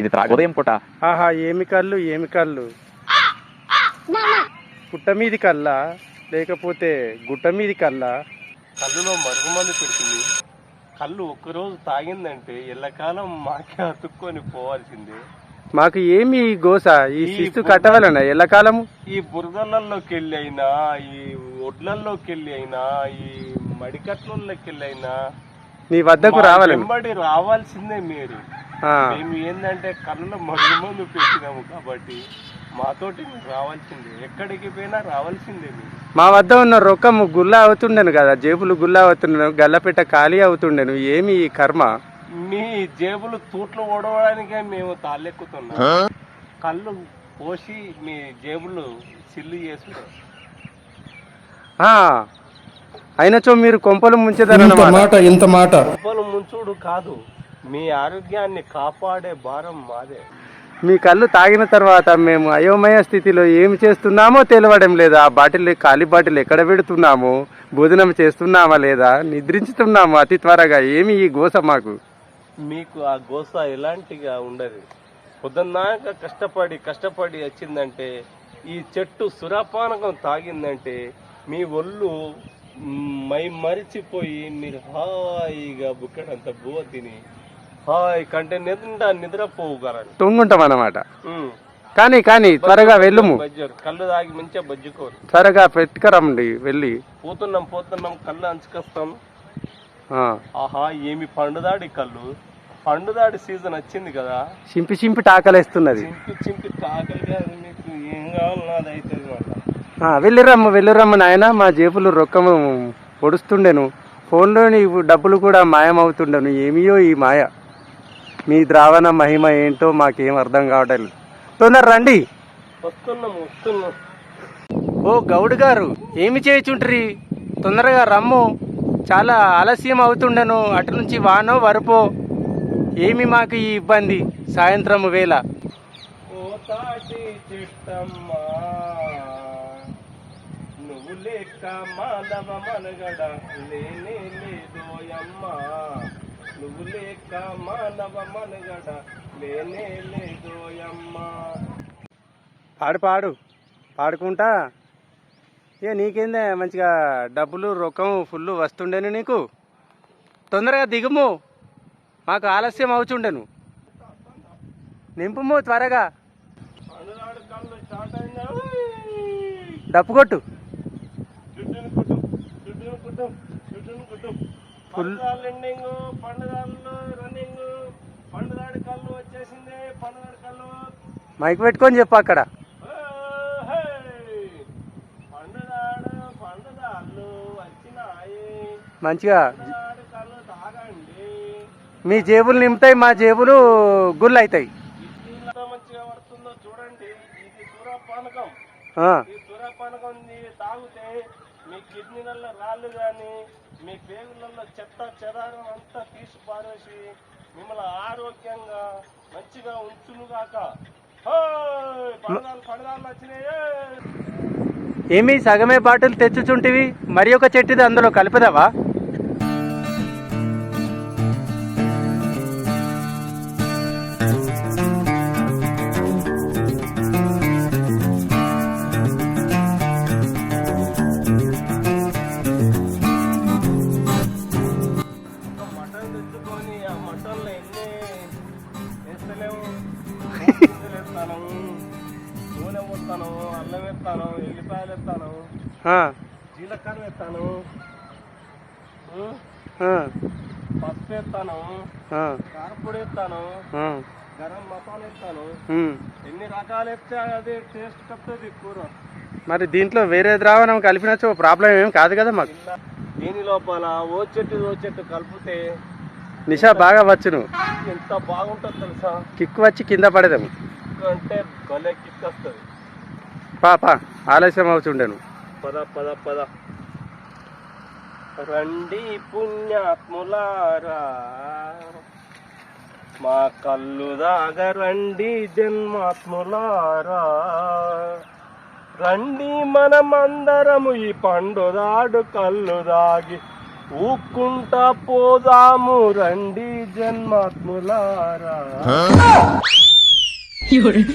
ఇది ఉదయం పూట. ఆహా ఏమి కళ్ళు ఏమి కళ్ళు? పుట్ట మీది కల్లా లేకపోతే గుట్ట మీది కల్లా కళ్ళులో మరుగుమంది పెడుతుంది. కళ్ళు ఒక్కరోజు తాగిందంటే ఎల్లకాలం మాకే అతుక్కొని పోవాల్సిందే. మాకు ఏమి ఈ గోస ఈ శిస్తు కట్టవలన ఎల్లకాలము? ఈ బురదలలోకి వెళ్ళి అయినా ఈ ఒడ్లల్లోకి వెళ్ళి అయినా ఈ మడికట్లలోకి వెళ్ళి అయినా నీ వద్దకు వెంబడి రావాల్సిందే మీరు. మేము ఏంటంటే కళ్ళలో మరుగుమందు పెట్టినాము కాబట్టి మాతోటి మీరు రావాల్సిందే. ఎక్కడికి పోయినా రావాల్సిందే మీరు మా వద్ద ఉన్న రొక్కము గుల్లా అవుతుండెను కదా జేబులు గుల్లా అవుతుండెను గల్లపెట్ట ఖాళీ అవుతుండెను ఏమి ఈ కర్మ? మీ జేబులు తూట్లు ఓడవడానికే మేము తాళ్ళెక్కుతున్నాం. కళ్ళు పోసి మీ జేబులు సిల్లు ఆ, అయినచో మీరు కొంపలు మాట ఇంత మాట. గొప్పలు ముంచుడు కాదు. మీ ఆరోగ్యాన్ని కాపాడే భారం మాదే. మీ కళ్ళు తాగిన తర్వాత మేము అయోమయ స్థితిలో ఏమి చేస్తున్నామో తెలియడం లేదు? ఆ బాటిల్ ఖాళీ బాటిల్ ఎక్కడ పెడుతున్నాము? భోజనం చేస్తున్నామా లేదా? నిద్రించుతున్నాము? అతి త్వరగా ఏమి ఈ గోస మాకు? మీకు ఆ గోస ఎలాంటిగా ఉండదు. పొద్దున్నాక కష్టపడి కష్టపడి వచ్చిందంటే ఈ చెట్టు సురాపానకం తాగిందంటే మీ ఒళ్ళు మ్, మై మరిచిపోయి మీరు హాయిగా బుక్కడంత బువ్వ తిని హాయ్ కంటే నిద్ర తొంగుంటాం అన్నమాట. కానీ కానీ త్వరగా వెళ్ళుము. బజ్జరు. కళ్ళు తాగి మంచిగా బజ్జుకోరు. త్వరగా పెట్టుకరండి వెళ్ళి. పోతున్నాం పోతున్నాం కళ్ళు అంచుకొస్తాం. ఆహా ఏమి పండుదాడి కళ్ళు? పండుదాడి సీజన్ వచ్చింది కదా. చింపి చింపి టాకలేస్తున్నది. చింపి చింపి తాకలిగా మీకు ఏం కావాలి ఆ, వెళ్ళిరమ్మ వెళ్ళిరమ్మ నాయన మా జేబులు రొక్కము పొడుస్తుండెను. ఫోన్లోని డబ్బులు కూడా మాయమవుతుండెను. ఏమియో ఈ మాయ. మీ ద్రావణ మహిమ ఏంటో మాకేం అర్థం కావటం లేదు. తొందర రండి. ఓ గౌడ్ గారు ఏమి చేయుచుంట్రి తొందరగా రమ్ము. చాలా ఆలస్యం అవుతుండెను. అటు నుంచి వానో వరపో. ఏమి మాకు ఈ ఇబ్బంది? సాయంత్రం వేళ. నువ్వు లేక మాధవ మనగడ లేనే లేదోయమ్మా. నువ్వు లేక మానవ మనగడ లేనే లేదోయమ్మా పాడు పాడు. పాడుకుంటా? ఇక నీకేందే? మంచిగా డబ్బులు రొక్కం ఫుల్ వస్తుండేను నీకు? తొందరగా దిగుము. మాకు ఆలస్యం అవుతుండెను నింపుము త్వరగా. డప్పు కొట్టు. Ending పండుదాలు running. పండుదాడి కళ్ళు వచ్చేసింది పండుదాడి కళ్ళు. మైక్ పెట్టుకొని చెప్పు అక్కడ. పండుదాడు పండుదాళ్ళు వచ్చినాయి. మంచిగా కళ్ళు తాగండి. మీ జేబులు నింపుతాయి మా జేబులు గుళ్ళు అవుతాయి మంచిగా పడుతుందో చూడండి. ఇది సూరపానకం ఆ, ఈ సూరపానకం ఇది తాగితే మీ కిడ్నీలలో రాళ్ళు కానీ మీ పేగులలో చెత్త చెదారం అంతా తీసి పారేసి మిమ్మల్ని ఆరోగ్యంగా మంచిగా ఉంచునుగాక. ఏమి సగమే బాటిల్ తెచ్చుచుంటివి మరి ఒక చెట్టుది అందులో కలిపదావా? వేస్తాను నూనె పోస్తాను అల్లం వేస్తాను ఎల్లిపాయలు వేస్తాను ఆ, జీలకర్ర? ఆ, పసుపు ఆ, కారపొడి వేస్తాను. ఆ, గరం మసాలా వేస్తాను. ఉమ్. ఎన్ని రకాలు వేస్తే అది టేస్ట్ వస్తుంది కూర. మరి దీంట్లో వేరే ద్రావణం కలిపినచో ప్రాబ్లం ఏం కాదు కదా మాకు. దీని లోపల ఓ చెట్టు ఓ చెట్టు కలిపితే నిషా బాగా వచ్చును. ఎంత బాగుంటుంది తెలుసా? కిక్కు వచ్చి కింద పడదాము. అంటే భలే కిక్ వస్తుంది. పాపా ఆలస్యం అవుతుండెను పద పద పద. రండి పుణ్యాత్ములారా. మా కళ్ళు దాగరండి జన్మాత్ములారా. రండి మనమందరము ఈ పండు దాడు కళ్ళు దాగి ఊక్కుంటా పోదాము. రండి జన్మాత్ములారా. 有人。